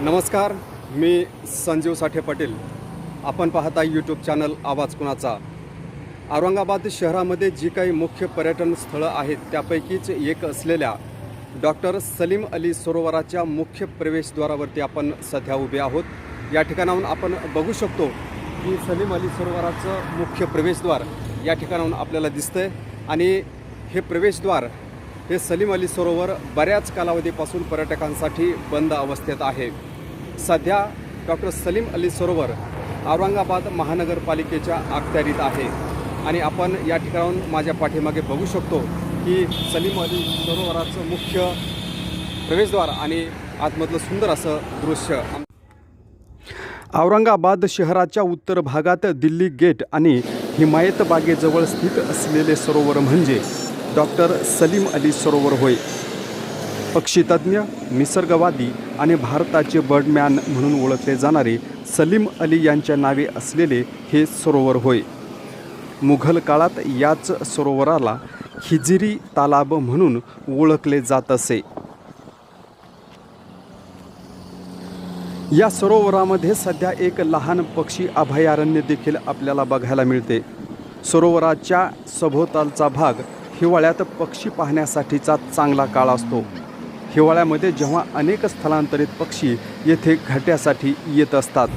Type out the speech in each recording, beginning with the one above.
नमस्कार मी संजीव साठे पाटील. आपण पाहता यूट्यूब चॅनल आवाज कुणाचा? औरंगाबाद शहरामध्ये जी काही मुख्य पर्यटन स्थळं आहेत त्यापैकीच एक असलेल्या डॉक्टर सलीम अली सरोवराच्या मुख्य प्रवेशद्वारावरती आपण सध्या उभे आहोत. या ठिकाणाहून आपण बघू शकतो की सलीम अली सरोवराचं मुख्य प्रवेशद्वार या ठिकाणाहून आपल्याला दिसतंय. आणि हे प्रवेशद्वार हे सलीम अली सरोवर बऱ्याच कालावधीपासून पर्यटकांसाठी बंद अवस्थेत आहे. सध्या डॉक्टर सलीम अली सरोवर औरंगाबाद महानगरपालिकेच्या अखत्यारीत आहे. आणि आपण या ठिकाणाहून माझ्या पाठीमागे बघू शकतो की सलीम अली सरोवराचं मुख्य प्रवेशद्वार आणि आतमधलं सुंदर असं दृश्य. औरंगाबाद शहराच्या उत्तर भागात दिल्ली गेट आणि हिमायत बागेजवळ स्थित असलेले सरोवर म्हणजे डॉक्टर सलीम अली सरोवर होय. पक्षीतज्ञ निसर्गवादी आणि भारताचे बर्डमॅन म्हणून ओळखले जाणारे सलीम अली यांच्या नावे असलेले हे सरोवर होय. मुघल काळात याच सरोवराला हिजिरी तालाब म्हणून ओळखले जात असे. या सरोवरामध्ये सध्या एक लहान पक्षी अभयारण्य देखील आपल्याला बघायला मिळते. सरोवराच्या सभोवतालचा भाग हिवाळ्यात पक्षी पाहण्यासाठीचा चांगला काळ असतो. हिवाळ्यामध्ये जेव्हा अनेक स्थलांतरित पक्षी येथे घाट्यासाठी येत असतात.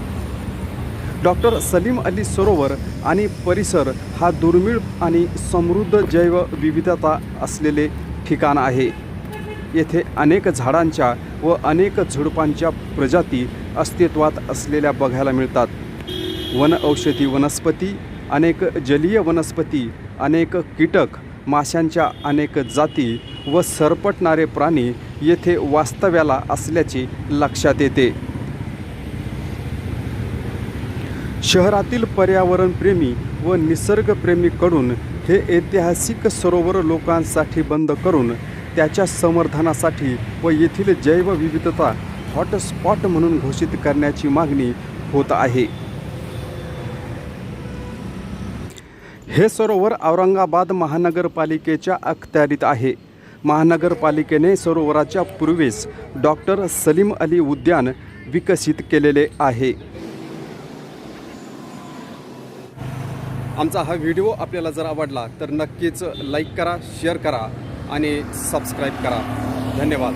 डॉक्टर सलीम अली सरोवर आणि परिसर हा दुर्मिळ आणि समृद्ध जैवविविधता असलेले ठिकाण आहे. येथे अनेक झाडांच्या व अनेक झुडपांच्या प्रजाती अस्तित्वात असलेल्या बघायला मिळतात. वन औषधी वनस्पती अनेक जलीय वनस्पती अनेक कीटक माशांच्या अनेक जाती व सरपटणारे प्राणी येथे वास्तव्याला असल्याचे लक्षात येते. शहरातील पर्यावरणप्रेमी व निसर्गप्रेमीकडून हे ऐतिहासिक सरोवर लोकांसाठी बंद करून त्याच्या संवर्धनासाठी व येथील जैवविविधता हॉटस्पॉट म्हणून घोषित करण्याची मागणी होत आहे. हे सरोवर औरंगाबाद महानगरपालिकेच्या अखत्यारीत आहे. महानगरपालिकेने सरोवराच्या पूर्वेस डॉक्टर सलीम अली उद्यान विकसित केलेले आहे. आमचा हा व्हिडिओ आपल्याला जर आवडला तर नक्कीच लाईक करा शेअर करा आणि सबस्क्राईब करा. धन्यवाद.